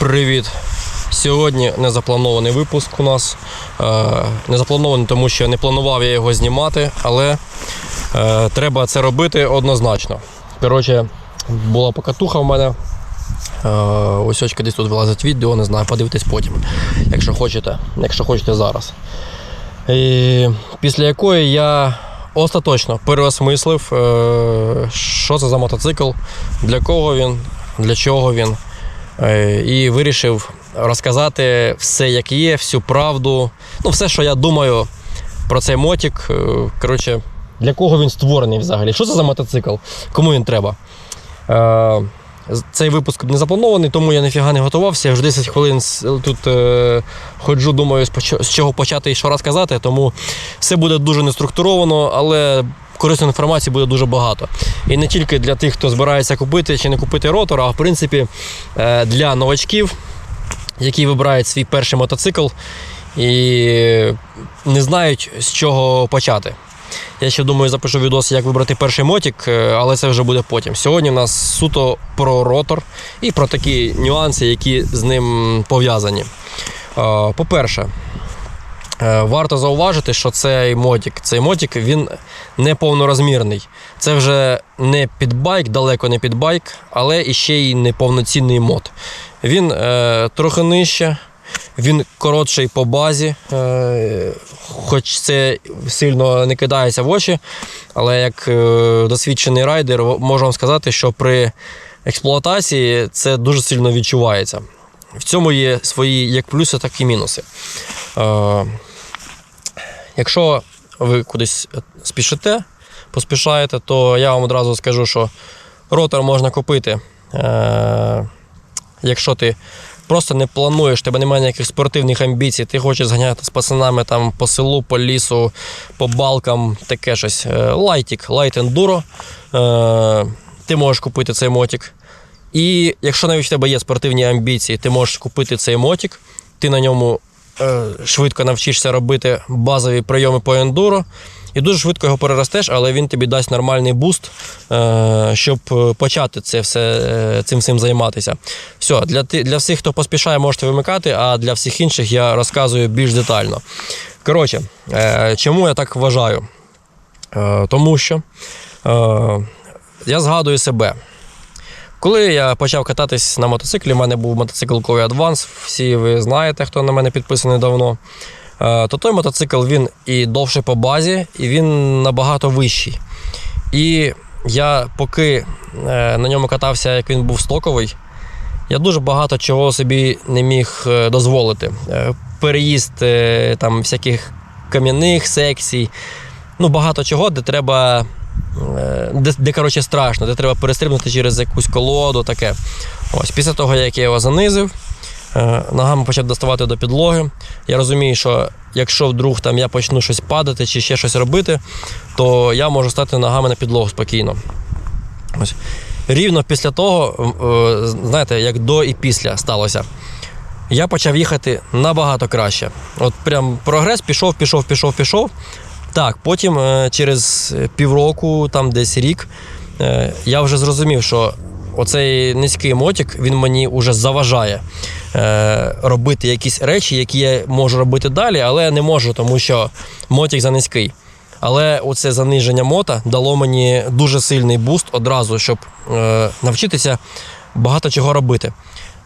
Привіт! Сьогодні незапланований випуск у нас. Е, Незапланований, тому що не планував я його знімати, але е, треба це робити однозначно. Коротше, була покатуха в мене. Е, Ось очка десь тут вилазить відео, не знаю, подивитесь потім, якщо хочете, якщо хочете зараз. І після якої я остаточно переосмислив, що це за мотоцикл, для кого він, для чого він. Е, І вирішив розказати все, як є, всю правду. Ну, все, що я думаю про цей мотик. Е, Коротше, для кого він створений взагалі? Що це за мотоцикл? Кому він треба? Е, Цей випуск не запланований, тому я ніфіга не готувався. Я вже 10 хвилин тут е, ходжу, думаю, з чого почати і що розказати. Тому все буде дуже неструктуровано, але корисної інформації буде дуже багато. І не тільки для тих, хто збирається купити чи не купити ротор, а в принципі е, для новачків, які вибирають свій перший мотоцикл і не знають, з чого почати. Я ще думаю, запишу відос, як вибрати перший мотик, е, але це вже буде потім. Сьогодні в нас суто про ротор і про такі нюанси, які з ним пов'язані. Е, По-перше, варто зауважити, що цей мотик, цей мотик він не повнорозмірний. Це вже не підбайк, далеко не підбайк, але і ще й не повноцінний мод. Він е, трохи нижче, він коротший по базі, е, хоч це сильно не кидається в очі, але як е, досвідчений райдер можу вам сказати, що при експлуатації це дуже сильно відчувається. В цьому є свої як плюси, так і мінуси. Е, якщо ви кудись спішите, поспішаєте, то я вам одразу скажу, що ротор можна купити. Е, якщо ти просто не плануєш, тебе немає ніяких спортивних амбіцій, ти хочеш зганяти з пацанами там по селу, по лісу, по балкам, таке щось. Е, Лайтік, лайт ендуро. Е, ти можеш купити цей мотик. І якщо навіть в тебе є спортивні амбіції, ти можеш купити цей мотик, ти на ньому швидко навчишся робити базові прийоми по ендуро. І дуже швидко його переростеш, але він тобі дасть нормальний буст, е, щоб е, почати це все, е, цим всім займатися. Все, для, для всіх, хто поспішає, можете вимикати, а для всіх інших я розказую більш детально. Коротше, е, чому я так вважаю? Е, Тому що е, я згадую себе. Коли я почав кататись на мотоциклі, в мене був мотоцикл Кові Advance, всі ви знаєте, хто на мене підписаний давно. Е, То той мотоцикл він і довше по базі, і він набагато вищий. І я поки е, на ньому катався, як він був стоковий, я дуже багато чого собі не міг е, дозволити. Переїзд там всяких кам'яних секцій, ну багато чого, де треба. Де, де коротше, страшно, де треба перестрибнути через якусь колоду, таке. Ось, після того, як я його занизив, е, ногами почав доставати до підлоги. Я розумію, що якщо вдруг там я почну щось падати чи ще щось робити, то я можу стати ногами на підлогу спокійно. Ось. Рівно після того, е, знаєте, як до і після сталося. Я почав їхати набагато краще. От прям прогрес пішов, пішов, пішов, пішов. Так, потім е, через півроку, там десь рік, е, я вже зрозумів, що оцей низький мотик він мені вже заважає е, робити якісь речі, які я можу робити далі, але не можу, тому що мотик за низький. Але оце заниження мота дало мені дуже сильний буст одразу, щоб навчитися багато чого робити.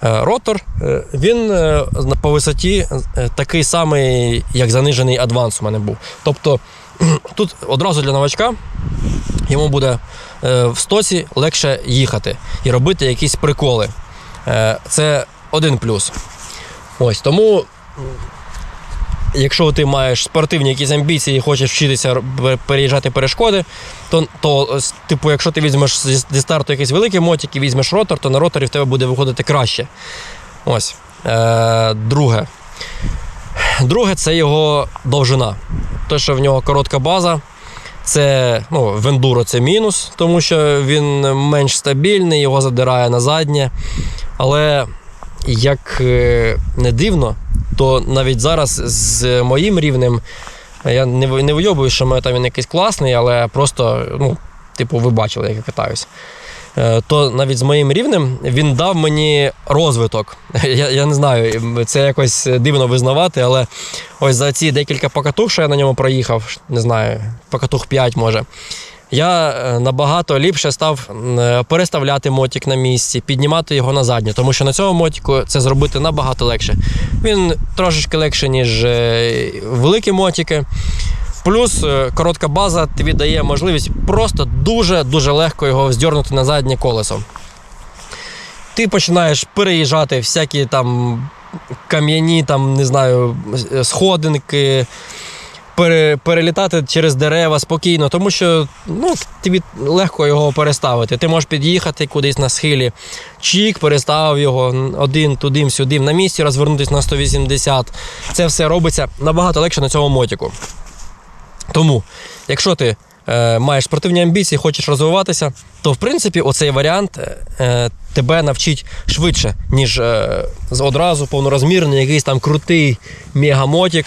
Е, Ротор е, він е, по висоті такий самий, як занижений адванс у мене був. Тобто тут одразу для новачка йому буде в стоці легше їхати і робити якісь приколи. Це один плюс. Ось тому якщо ти маєш спортивні якісь амбіції і хочеш вчитися переїжджати перешкоди, то, то типу, якщо ти візьмеш зі, старту якийсь великий мотик і візьмеш ротор, то на роторі в тебе буде виходити краще. Ось. Е, друге. Друге це його довжина. Те, що в нього коротка база, це ну, в це мінус, тому що він менш стабільний, його задирає на заднє. Але як е, не дивно, то навіть зараз з моїм рівнем я не, не вийобую, що мене там він якийсь класний, але просто, ну, типу, ви бачили, як я катаюсь. е, то навіть з моїм рівнем він дав мені розвиток. Я, я не знаю, це якось дивно визнавати, але ось за ці декілька покатух, що я на ньому проїхав, не знаю, покатух 5 може. Я е, набагато ліпше став е, переставляти мотик на місці, піднімати його на задню, тому що на цьому мотику це зробити набагато легше. Він трошечки легше, ніж е, великі мотики. Плюс коротка база тобі дає можливість просто дуже-дуже легко його здьорнути на заднє колесо. Ти починаєш переїжджати всякі там кам'яні, там, не знаю, сходинки, пере, перелітати через дерева спокійно, тому що ну, тобі легко його переставити. Ти можеш під'їхати кудись на схилі, чік, переставив його один туди, сюди, на місці розвернутися на 180. Це все робиться набагато легше на цьому мотику. Тому, якщо ти е, маєш спортивні амбіції, хочеш розвиватися, то в принципі оцей варіант е, тебе навчить швидше, ніж е, одразу повнорозмірний, якийсь там крутий мегамотик.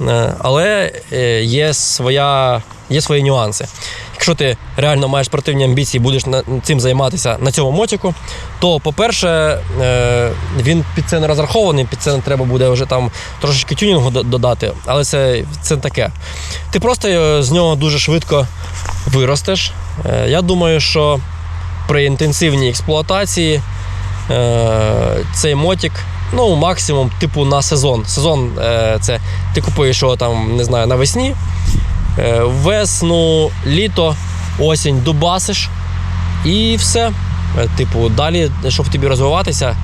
Е, але е, є, своя, є свої нюанси. Якщо ти реально маєш спортивні амбіції, будеш цим займатися на цьому мотику, то, по-перше, е, він під це не розрахований, під це треба буде вже там трошечки тюнінгу додати, але це, це таке. Ти просто з нього дуже швидко виростеш. Я думаю, що при інтенсивній експлуатації цей мотик, ну, максимум, типу, на сезон. Сезон е, це ти купуєш його там, не знаю, навесні. Е, весну, літо, осінь дубасиш і все. Е, Типу, далі, щоб тобі розвиватися,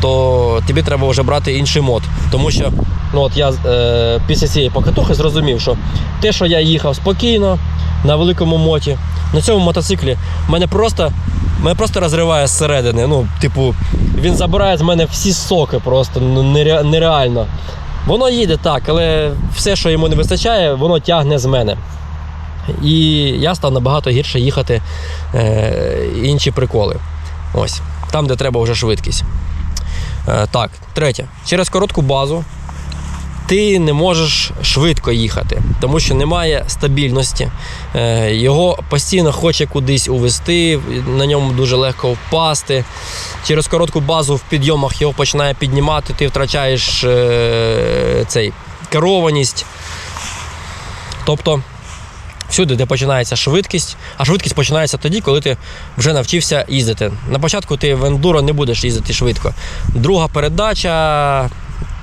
то тобі треба вже брати інший мод. Тому що ну, от я е, після цієї покатухи зрозумів, що те, що я їхав спокійно на великому моті, на цьому мотоциклі, мене просто, мене просто розриває зсередини. Ну, типу, він забирає з мене всі соки просто ну, нереально. Воно їде так, але все, що йому не вистачає, воно тягне з мене. І я став набагато гірше їхати е, інші приколи. Ось, там, де треба вже швидкість. Е, так, третє. Через коротку базу ти не можеш швидко їхати, тому що немає стабільності. Е, його постійно хоче кудись увести, на ньому дуже легко впасти. Через коротку базу в підйомах його починає піднімати, ти втрачаєш е, цей керованість. Тобто всюди, де починається швидкість, а швидкість починається тоді, коли ти вже навчився їздити. На початку ти в ендуро не будеш їздити швидко. Друга передача,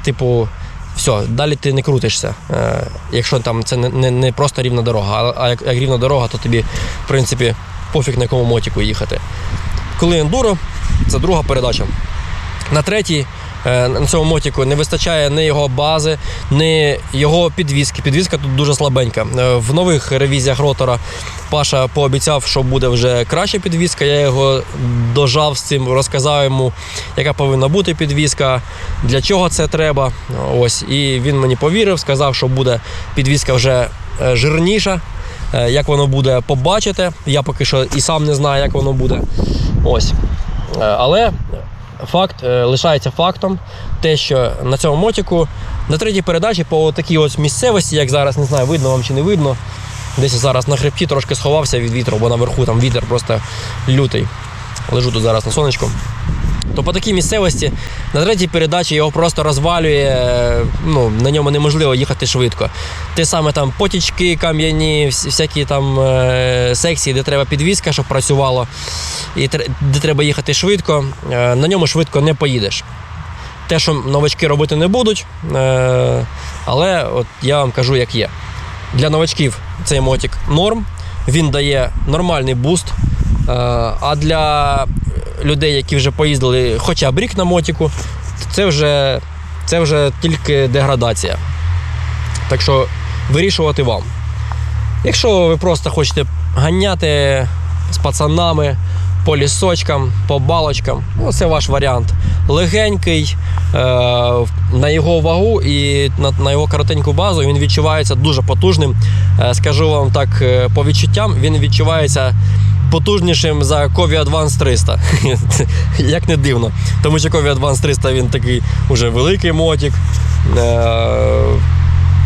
типу, все, далі ти не крутишся. Е, якщо там це не, не, просто рівна дорога, а, а як, як рівна дорога, то тобі, в принципі, пофіг на якому мотіку їхати. Коли ендуро, це друга передача. На третій е, на цьому мотіку не вистачає ні його бази, ні його підвіски. Підвіска тут дуже слабенька. Е, В нових ревізіях ротора Паша пообіцяв, що буде вже краща підвіска. Я його дожав з цим, розказав йому, яка повинна бути підвіска, для чого це треба. Ось. І він мені повірив, сказав, що буде підвіска вже е, жирніша. Як воно буде, побачите. Я поки що і сам не знаю, як воно буде. Ось. Але факт е, лишається фактом, те, що на цьому мотику на третій передачі по такій ось місцевості, як зараз, не знаю, видно вам чи не видно. Десь зараз на хребті трошки сховався від вітру, бо наверху там вітер просто лютий. Лежу тут зараз на сонечку. То по такій місцевості на третій передачі його просто розвалює, е, ну, на ньому неможливо їхати швидко. Те саме там потічки кам'яні, всякі там е, секції, де треба підвізка, щоб працювало, і де треба їхати швидко, е, на ньому швидко не поїдеш. Те, що новачки робити не будуть, але от я вам кажу, як є. Для новачків цей мотик норм, він дає нормальний буст. А для людей, які вже поїздили хоча б рік на мотику, це вже, це вже тільки деградація. Так що вирішувати вам. Якщо ви просто хочете ганяти з пацанами по лісочкам, по балочкам, ну, це ваш варіант. Легенький, е, на його вагу і на, на його коротеньку базу він відчувається дуже потужним. Е, скажу вам так, е, по відчуттям, він відчувається потужнішим за Кові Advance 300. Як не дивно. Тому що Кові Advance 300 він такий уже великий мотик. Е,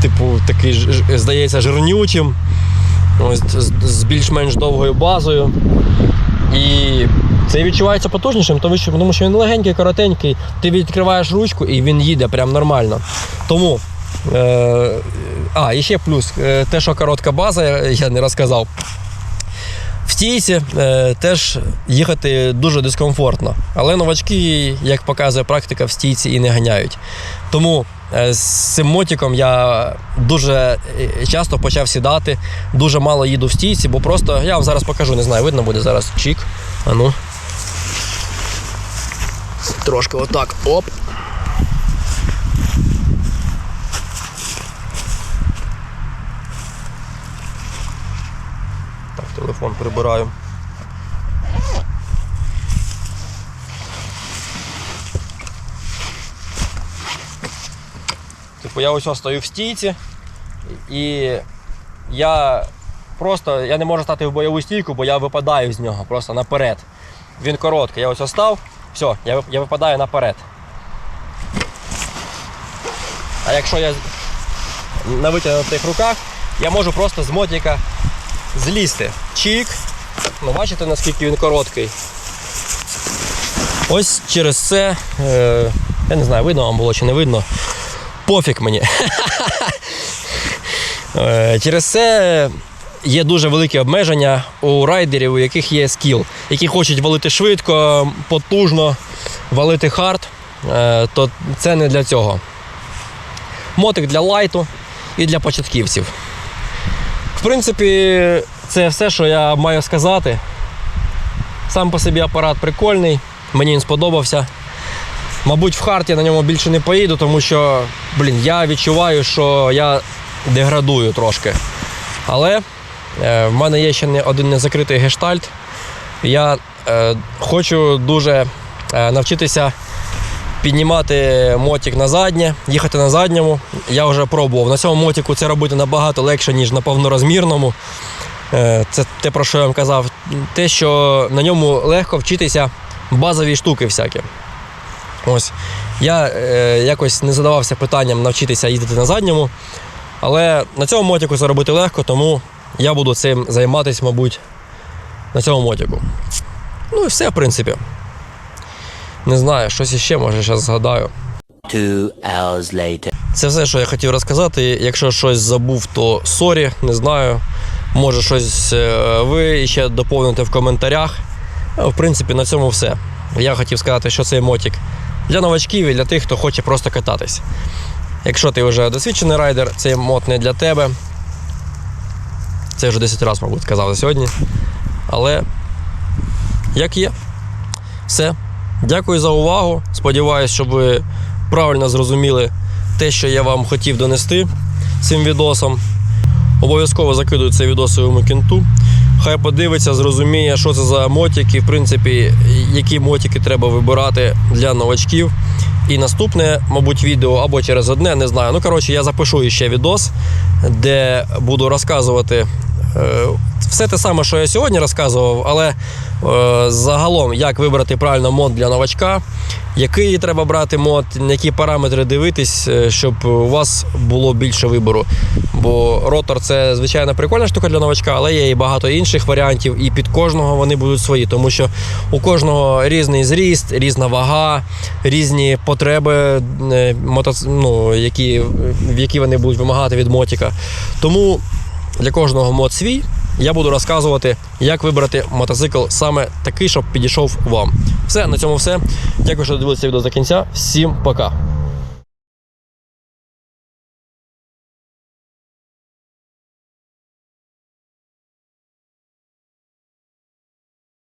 типу, такий, здається, жирнючим. Ось з, більш-менш довгою базою. І Цей відчувається потужнішим, тому що, тому що він легенький, коротенький. Ти відкриваєш ручку і він їде прям нормально. Тому. Е, а, і ще плюс, е, те, що коротка база, я не розказав. В стійці е, теж їхати дуже дискомфортно. Але новачки, як показує практика, в стійці і не ганяють. Тому е, з цим мотиком я дуже е, часто почав сідати, дуже мало їду в стійці, бо просто я вам зараз покажу, не знаю, видно буде зараз чік. А ну. Трошки отак. Оп. Телефон прибираю. Типу я ось стою в стійці і я просто я не можу стати в бойову стійку, бо я випадаю з нього просто наперед. Він короткий. Я ось ось став, все, я, я випадаю наперед. А якщо я на витягнутих руках, я можу просто з мотика злізти. Чік. Ну, бачите, наскільки він короткий. Ось через це, е, я не знаю, видно вам було чи не видно. Пофіг мені. Е, Через це є дуже великі обмеження у райдерів, у яких є скіл, які хочуть валити швидко, потужно, валити хард, е, то це не для цього. Мотик для лайту і для початківців. Принципі, це все, що я маю сказати. Сам по собі апарат прикольний, мені він сподобався. Мабуть, в хард я на ньому більше не поїду, тому що, блін, я відчуваю, що я деградую трошки. Але е, в мене є ще не один незакритий гештальт. Я е, хочу дуже е, навчитися піднімати мотик на заднє, їхати на задньому. Я вже пробував. На цьому мотику це робити набагато легше, ніж на повнорозмірному. Е, Це те, про що я вам казав. Те, що на ньому легко вчитися базові штуки всякі. Ось. Я е, якось не задавався питанням навчитися їздити на задньому. Але на цьому мотику це робити легко, тому я буду цим займатися, мабуть, на цьому мотику. Ну і все, в принципі. Не знаю, щось іще, може, зараз згадаю. Two hours later. Це все, що я хотів розказати. Якщо щось забув, то сорі, не знаю. Може, щось е, ви ще доповните в коментарях. В принципі, на цьому все. Я хотів сказати, що цей мотик для новачків і для тих, хто хоче просто кататись. Якщо ти вже досвідчений райдер, цей мод не для тебе. Це вже 10 разів, мабуть, сказав за сьогодні. Але як є. Все. Дякую за увагу. Сподіваюсь, що ви правильно зрозуміли те, що я вам хотів донести цим відосом. Обов'язково закидую цей відос своєму кінту. Хай подивиться, зрозуміє, що це за мотики, в принципі, які мотики треба вибирати для новачків. І наступне, мабуть, відео або через одне, не знаю. Ну, коротше, я запишу ще відос, де буду розказувати е, все те саме, що я сьогодні розказував, але е, загалом, як вибрати правильно мод для новачка, який треба брати мод, які параметри дивитись, е, щоб у вас було більше вибору. Бо ротор це звичайно прикольна штука для новачка, але є і багато інших варіантів, і під кожного вони будуть свої, тому що у кожного різний зріст, різна вага, різні потреби, е, мотоц... ну, які, які вони будуть вимагати від мотика. Тому для кожного мод свій. Я буду розказувати, як вибрати мотоцикл саме такий, щоб підійшов вам. Все, на цьому все. Дякую, що дивилися відео до кінця. Всім пока.